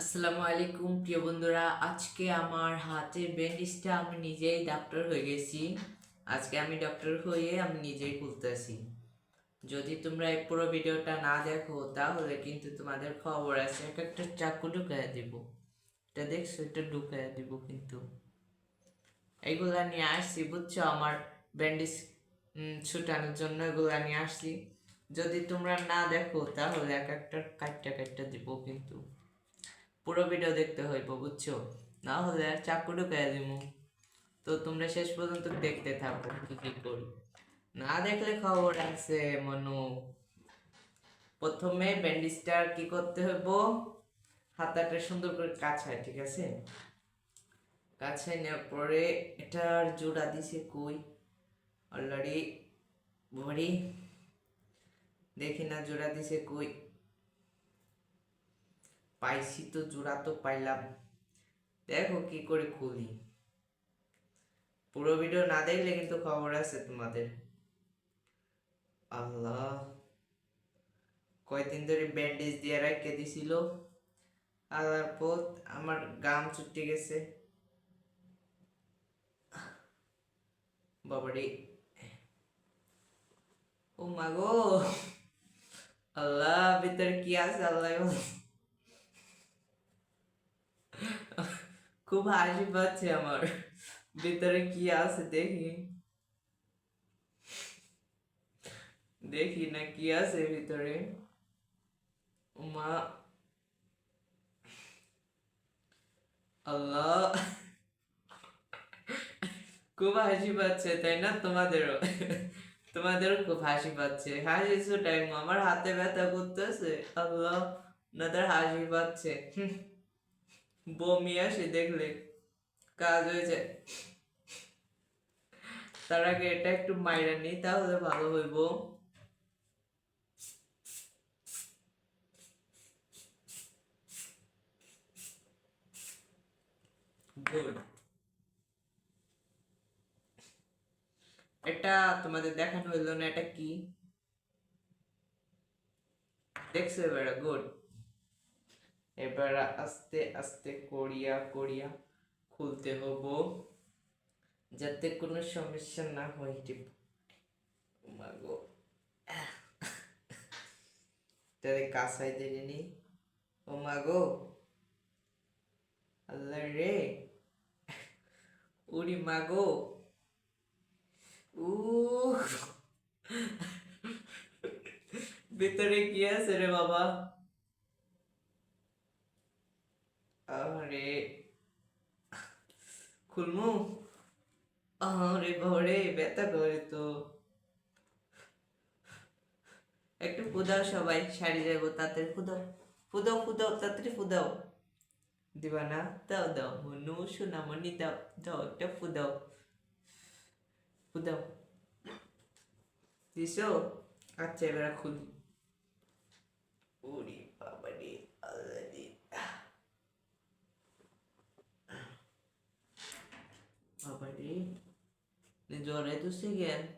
আসসালামু আলাইকুম, প্রিয় বন্ধুরা। আজকে আমার হাতের ব্যান্ডেজটা আমি নিজেই ডাক্তার হয়ে গেছি। আজকে আমি ডক্টর হয়ে আমি নিজেই খুলতেছি। যদি তোমরা এই পুরো ভিডিওটা না দেখো, তাহলে কিন্তু তোমাদের খবর আছে, এক একটা চাকু ঢুকাইয়া দিব। এটা দেখছ? এটা ঢুকাইয়া দিব কিন্তু। এইগুলা নিয়ে আসছি, বুঝছ? আমার ব্যান্ডেজ ছুটানোর জন্য এগুলা নিয়ে আসছি। যদি তোমরা না দেখো, তাহলে এক একটা কাটটা কাটটা দিব কিন্তু। পুরো ভিডিও দেখতে হইব, বুঝছ? না হলে আর চাকু ঢুকাই দিব তো তোমরা শেষ পর্যন্ত দেখতে থাকো কি কি করি। না দেখলে খবর আছে, মনু। প্রথমে ব্যান্ডেজটার কি করতে হইব? হাতাটা সুন্দর করে কাছায়, ঠিক আছে? কাছায় নেওয়ার পরে এটার জোড়া দিছে কই? অলরেডি বড়ি দেখি না জোড়া দিছে কই। পাইছি তো জোড়া তো পাইলাম। দেখো কি করে খুলি। পুরো ভিডিও না দেখলে কিন্তু খবর আছে তোমাদের। আল্লাহ। কয়দিন ধরে ব্যান্ডেজ দিয়ে রেখে দিছিল। আল্লাহর পথ, আমার গাম ছুটে গেছে। বাবারে। ও মাগো আল্লাহ, ভিতরে কি আছে? আল্লাহ খুব হাসি পাচ্ছে আমার। ভিতরে কি আছে দেখি। দেখি না কি আছে ভিতরে। মা আল্লাহ। খুব হাসি পাচ্ছে, তাই না? তোমাদেরও। তোমাদেরও খুব হাসি পাচ্ছে। হাসি টাইম আমার হাতে ব্যথা করতেছে। আল্লাহ, ওনাদের হাসি পাচ্ছে। বমি আসে, দেখলে কাজ হয়ে যায়। তার আগে এটা একটু মাইরা নিই, তাহলে ভালো হইব. এটা তোমাদের দেখানো হইল না, এটা কি? দেখছ এবার, গুড। এবার আস্তে আস্তে করিয়া করিয়া খুলতে হব, যাতে কোনো সমস্যা না হয়। মাগো তাহলে কাঁসাই দিয়ে নি। ও মাগো আল্লাহ রে। উড়ি মাগো। উ ভিতরে কি আছে রে বাবা? আরে খুলমু। আরে বাবারে ব্যথা করে তো। একটু ফুদাও সবাই, শাড়ি যাব তাড়াতাড়ি ফুদাও। ফুদাও ফুদাও, তাড়াতাড়ি ফুদাও। দিবা না দাও দাও, মনু, সোনামণি, দাও দাও, একটা ফুদাও। ফুদাও। দিছো? আচ্ছা এবার খুলি। ওরে do re to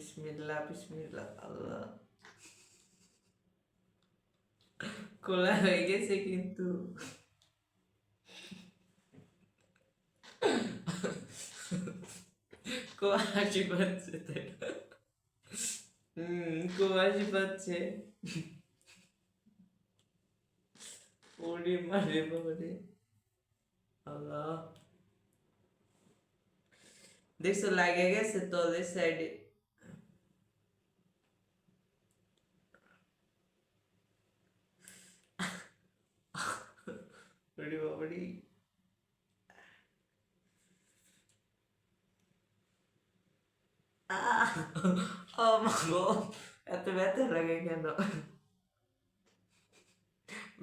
বিসমিল্লাহ বিসমিল্লাহ আল্লাহ খোলা হয়ে গেছে কিন্তু হাসি পাচ্ছে? হুম হাসি পাচ্ছে ওরে মারে আল্লাহ দেখছ লাগে গেছে তলের সাইডে ওরে বাবারে এত ব্যথা লাগে কেন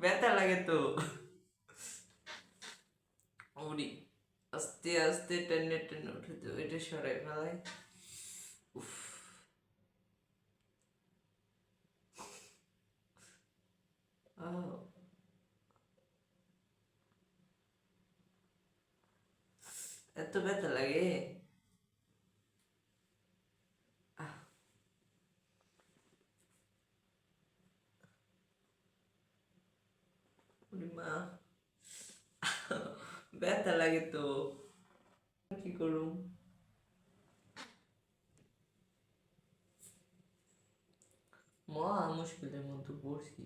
ব্যথা লাগে তো ওরি আস্তে আস্তে টেনে টেনে উঠে তো এটা সরাই ফেলাই উফ আহ! এত ব্যথা লাগে আহ! ওরে মা ব্যথা লাগে তো। কি করুম মা মুশকিলের মধ্যে পড়ছি।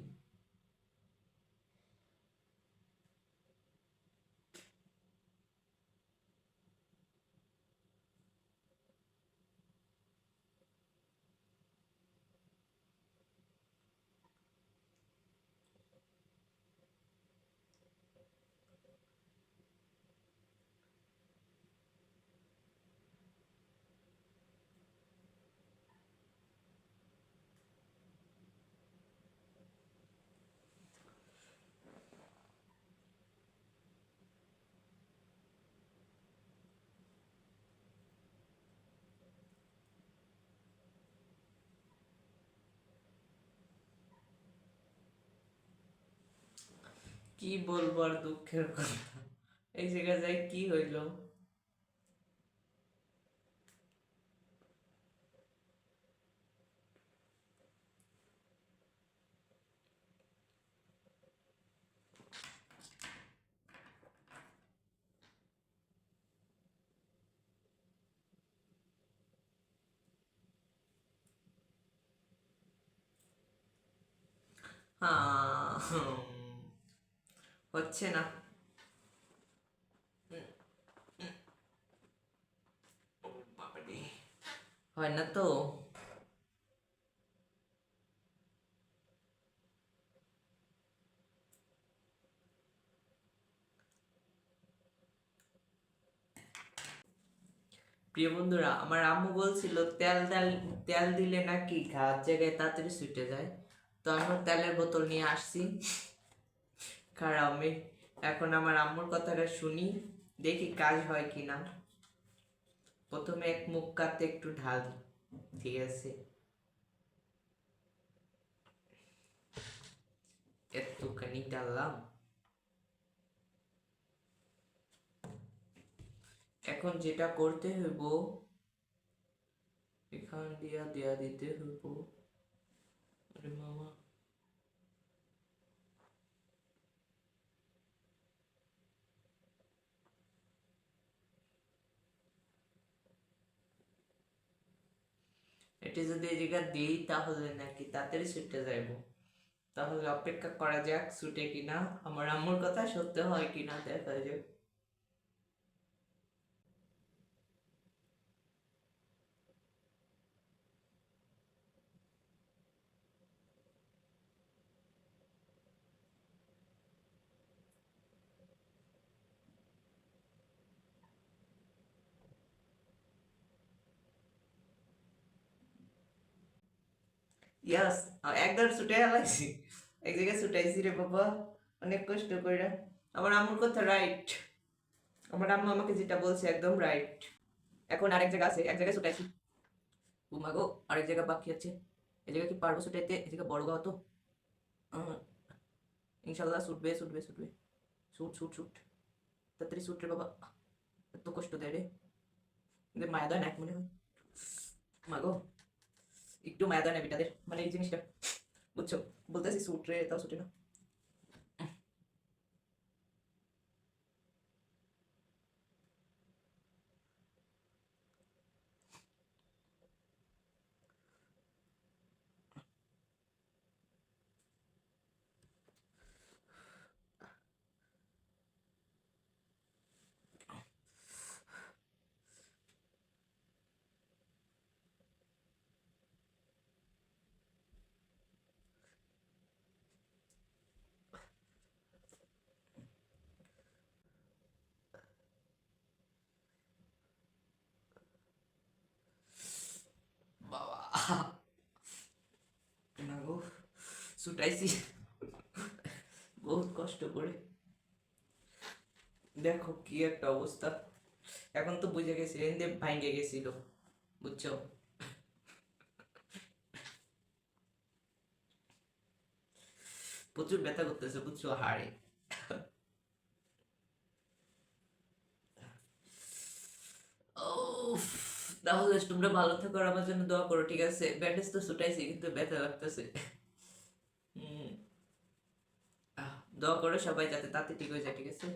কি বলব আর দুঃখের কথা? এই জায়গায় যাই কি হইল? হ্যাঁ হচ্ছে না হয় না তো প্রিয় বন্ধুরা, আমার আম্মু বলছিল, তেল তেল তেল দিলে নাকি খাওয়ার জায়গায় তাড়াতাড়ি ছুটে যায়। তো আমি তেলের বোতল নিয়ে আসছি। খারাপ আমি এখন আমার আম্মুর কথাটা শুনি, দেখি কাজ হয় কি না প্রথমে এক মুখ কাতে একটু ঢাল ঠিক আছে। একটুখানি ডাললাম এখন যেটা করতে হইব, এখান দিয়া দেয়া দিতে হইব। আরে মামা। যদি এই জায়গা দিই, তাহলে নাকি তাড়াতাড়ি ছুটে যাইব। তাহলে অপেক্ষা করা যাক, ছুটে কিনা। আমার আম্মুর কথা সত্য হয় কিনা দেখা যাক। ইয়াস একদম ছুটে হালাইছি। এক জায়গায় ছুটাইছি রে বাবা, অনেক কষ্ট করে আমার আম্মুর কথা রাইট আমার আম্মু আমাকে যেটা বলছে একদম রাইট এখন আরেক জায়গা আছে, এক জায়গায় ছুটাইছি। উমা গো, আরেক জায়গা বাকি আছে। এ জায়গা কি পারব ছুটাইতে? এই জায়গা বড় গাও তো। ইনশাল্লাহ ছুটবে ছুটবে ছুটবে। ছুট ছুট ছুট। তাড়াতাড়ি ছুট রে বাবা। এত কষ্ট দেয় রে। মায়া দেয় না, এক মনে হয়। মা গো। একটু মায়া দেয় না বিটাদের মানে এই জিনিসটা, বুঝছ? বলতেছি স্যুট রে, তাও ছুটে না। ছুটাইছি বহুত কষ্ট করে। দেখো কি একটা অবস্থা। এখন তো বুঝে গেছি রেন্দে ভাঙ্গে গেছিল, বুঝছ? প্রচুর ব্যথা করতেছে, বুঝছ? হাড়ে। ও তাহলে তোমরা ভালো থাকো আর আমার জন্য দোয়া করো, ঠিক আছে? ব্যান্ডেজ তো ছুটাইছি, কিন্তু ব্যথা লাগতেছে। দোয়া করো সবাই যাতে তাতে ঠিক হয়ে যায়, ঠিক আছে?